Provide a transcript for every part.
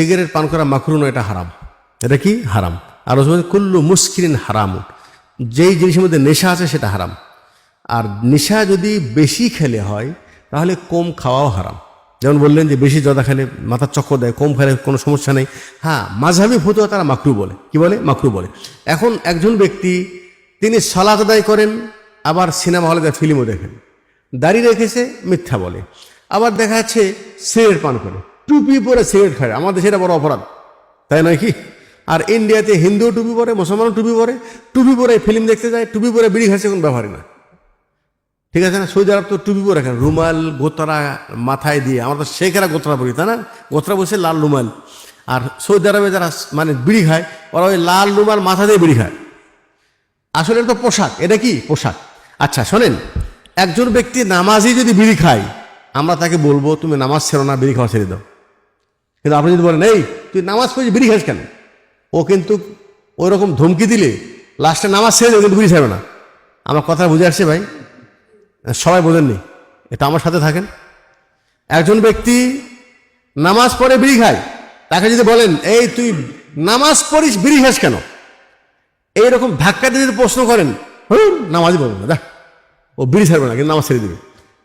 Cigarette পান করা মাকরু নয়, এটা হারাম। এটা কি? হারাম। আর রসুল কুল্লু মুস্কিরিন হারাম। যেই জিনিসের মধ্যে নেশা আছে, সেটা হারাম। আর নেশা যদি বেশি খেলে হয়, তাহলে কম খাওয়াও হারাম। যেমন বললেন যে বেশি জদা খেলে মাথার চক্কর দেয়, কম খেলে কোনো সমস্যা নেই। হ্যাঁ মাঝহাবি ফতুয়া তারা মাকরু বলে। কি বলে? মাকরু বলে। এখন একজন ব্যক্তি, তিনি সালাত আদায় করেন, আবার সিনেমা হলে যা ফিল্মও দেখেন। দাড়ি রেখেছে, মিথ্যা বলে। আবার দেখা যাচ্ছে, সিগারেট পান করে। টুপি পরে সিগারেট খায়। আমাদের সেটা বড় অপরাধ। তাই নয় কি? আর ইন্ডিয়াতে হিন্দুও টুপি পরে মুসলমানও টুপি পরে টুপি পরে ফিল্ম দেখতে যায় টুপি পরে বিড়ি খাচ্ছে কোনো ব্যাপারই না। ঠিক আছে না? সৌদি আরব তো টুপি পরে রাখেন রুমাল, গোতরা মাথায় দিয়ে। আমরা তো শেখেরা গোতরা পরি তাই না? গোতরা বসে লাল রুমাল। আর সৌদি আরবে যারা মানে বিড়ি খায়, ওরা ওই লাল রুমাল মাথা দিয়ে বিড়ি খায়। আসলে তো পোশাক। এটা কি? পোশাক। আচ্ছা শোনেন। একজন ব্যক্তি নামাজই যদি বিড়ি খায়, আমরা তাকে বলব, তুমি নামাজ ছেড়ো না, বিড়ি খাওয়া ছেড়ে দাও। কিন্তু আপনি যদি বলেন এই তুই নামাজ পড়ে বিড়ি খাস কেন? ও কিন্তু ওই রকম ধমকি দিলে লাস্টে নামাজ শেষ কিন্তু বিড়ি ছাড়বে না। আমার কথা বুঝে আসছে ভাই? সবাই বোঝেননি। এটা আমার সাথে থাকেন। একজন ব্যক্তি নামাজ পড়ে বিড়ি খায় তাকে যদি বলেন এই তুই নামাজ পড়িস বিড়ি খাস কেন? এইরকম ধাক্কা দিয়ে যদি প্রশ্ন করেন হুম, নামাজই বলব না দেখ ও বিড়ি ছাড়বে না কিন্তু নামাজ ছেড়ে দিবে।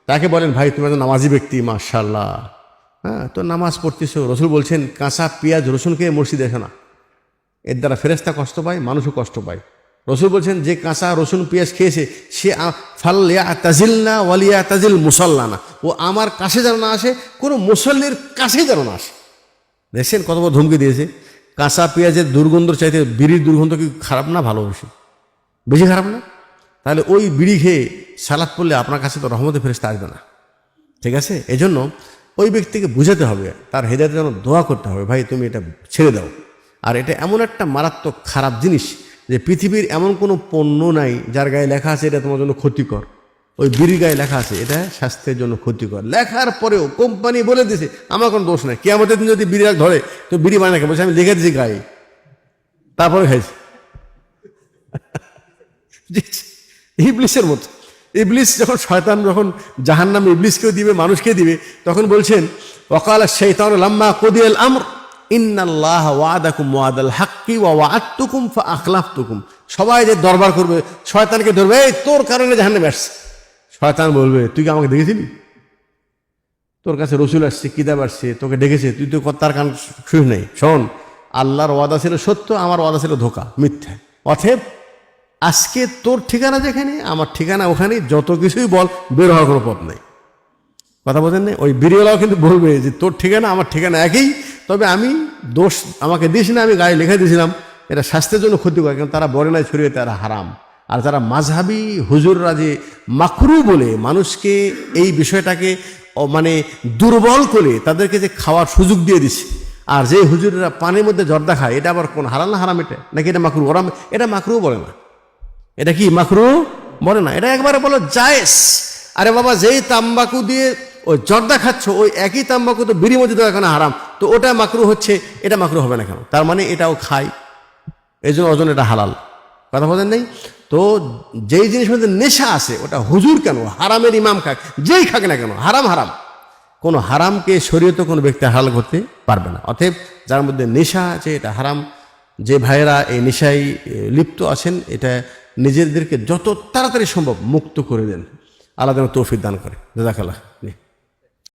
তাকে বলেন ভাই তুমি একজন নামাজি ব্যক্তি মার্শাল্লাহ হ্যাঁ তো নামাজ পড়তেছো, রসুল বলছেন, কাঁচা পেঁয়াজ রসুনকে মসজিদে এসো না। এর দ্বারা ফেরেস্তা কষ্ট পায়, মানুষও কষ্ট পায়। রসুল বলছেন, যে কাঁচা রসুন পেঁয়াজ খেয়েছে, সে ফাল্লিয়া তাজিল না ওয়ালিয়া তাজিল মুসল্লা না ও আমার কাছে যেন না আসে, কোনো মুসল্লির কাছে যেন না আসে। দেখছেন কত বড় ধমকি দিয়েছে? কাঁচা পেঁয়াজের দুর্গন্ধ চাইতে বিড়ির দুর্গন্ধ কি খারাপ না ভালো বেশি বেশি খারাপ না? তাহলে ওই বিড়ি খেয়ে সালাদ পড়লে আপনার কাছে তো রহমতে ফেরেস্তা আসবে না। ঠিক আছে? এই জন্য ওই ব্যক্তিকে বুঝাতে হবে, তার হেদায়তের জন্য দোয়া করতে হবে, ভাই, তুমি এটা ছেড়ে দাও। আর এটা এমন একটা মারাত্মক খারাপ জিনিস যে পৃথিবীর এমন কোনো পণ্য নাই যার গায়ে লেখা আছে, এটা তোমার জন্য ক্ষতিকর। ওই বিড়ির গায়ে লেখা আছে, এটা স্বাস্থ্যের জন্য ক্ষতিকর। লেখার পরেও কোম্পানি বলে দিছে, আমার কোনো দোষ নাই। কে কেয়ামতের দিন যদি বিড়ি ধরে, তো বিড়ি বানায় বলছে, আমি লিখে দিয়েছি গায়ে। তারপরে খাইছি। ইবলিসের মতো। ইবলিস যখন শয়তান যখন জাহান নামে ইবলিসকেও দিবে, মানুষকে দিবে, তখন বলছেন, ওকাল শৈতান লাম্মা কদিয়াল আমর, ইন্নাল্লাহ ওয়াদাকুম ওয়াদাল হাক্কি ওয়া ওয়াআদতুকুম ফা আখলাফতুকুম সবাই যে দরবার করবে, শয়তানকে ধরবে, এই, তোর কারণে জাহান্নামে আসছে। শয়তান বলবে, তুই কি আমাকে দেখেছিলি? তোর কাছে রসুল আসছে, কিতাব আসছে, তোকে ডেকেছে, তুই তো তার কান শুনে নেই। শোন, আল্লাহর ওয়াদা ছিল সত্য, আমার ওয়াদা ছিল ধোকা, মিথ্যা। অথেব আজকে তোর ঠিকানা যেখানে, আমার ঠিকানা ওখানে, যত কিছুই বল, বের হওয়ার কোনো পথ নেই। কথা বোঝেন না ওই বিড়িওয়ালাও কিন্তু বলবে যে তোর ঠিকানা, আমার ঠিকানা একই, তবে আমি দোষ আমাকে দিস না, আমি গায়ে লিখে দিয়েছিলাম। এটা স্বাস্থ্যের জন্য ক্ষতিকর, কারণ তারা নাই ছড়িয়ে তারা হারাম। আর যারা মাঝহাবি হুজুররা যে মাকরু বলে, মানুষকে এই বিষয়টাকে মানে দুর্বল করে তাদেরকে যে খাওয়ার সুযোগ দিয়ে দিচ্ছে আর যে হুজুরেরা পানির মধ্যে জর্দা খায়, এটা আবার কোন হারাল না হারাম এটা? নাকি এটা মাকরু? ওরা, এটা মাকরু বলে না। এটা কি মাকরু বলে না। এটা একবারে বলো জায়েজ। আরে বাবা, যেই তাম্বাকু দিয়ে ওই জর্দা খাচ্ছ, ওই একই তাম্বাকু তো বিড়ি মধ্যে দেওয়া কেন হারাম। তো ওটা মাকরু হচ্ছে, এটা মাকরু হবে না কেন? তার মানে এটাও খায়। এই জন্য অজন এটা হালাল। কথা বলেন নেই? তো যেই জিনিস মধ্যে নেশা আছে, ওটা হুজুর কেন? হারামের ইমাম খাক, যেই খাক না কেন, হারাম হারাম। কোনো হারামকে শরীয়তে কোনো ব্যক্তি হালাল করতে পারবে না। অতএব যার মধ্যে নেশা আছে, এটা হারাম। যে ভাইয়েরা এই নেশায় লিপ্ত আছেন, এটা নিজেদেরকে যত তাড়াতাড়ি সম্ভব মুক্ত করে দেন। আল্লাহ যেন তৌফিক দান করে। জাজাকাল্লাহ